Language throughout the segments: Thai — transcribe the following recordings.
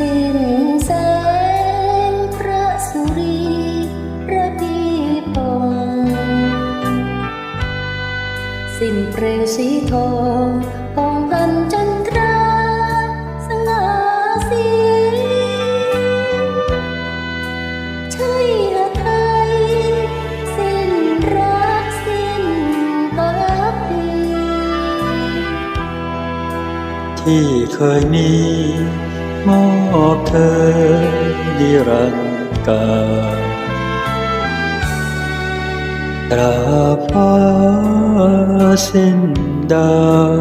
สิ้นแสงพระสุรีระดีปงสิ้นเปลวสีทองปองพันจันทราสง่าสีใช่ละไทยสิ้นรักสิ้นพักที่เคยมี มอบเธอนิรันดร์กาตราฟ้าสิ้นดาว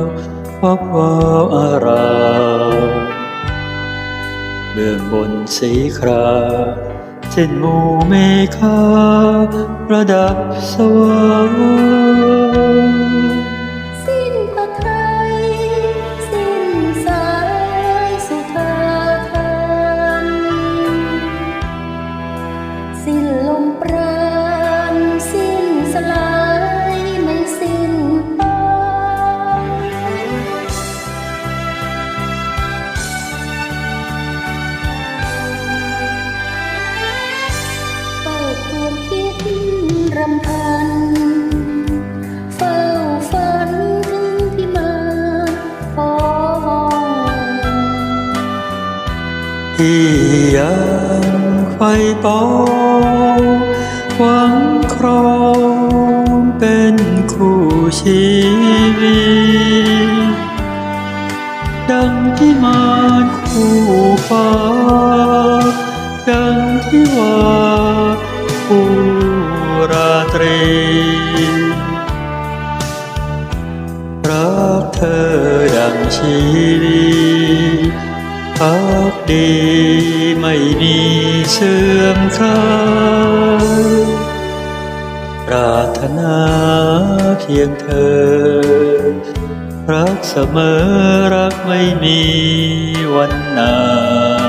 วับวาวอารามเบื้องบนสีคราสิ้นหมู่เมฆาประดับสว่างสิ้ ที่ยังไฟปองหวังครองเป็นคู่ชีวิต ดังที่มานคู่ฟ้า ดังที่ว่าคู่ราตรีรักเธอดังชีวิต พักดีไม่มีเสื่อมคลายปรารถนาเพียงเธอ รักเสมอรักไม่มีวันนาน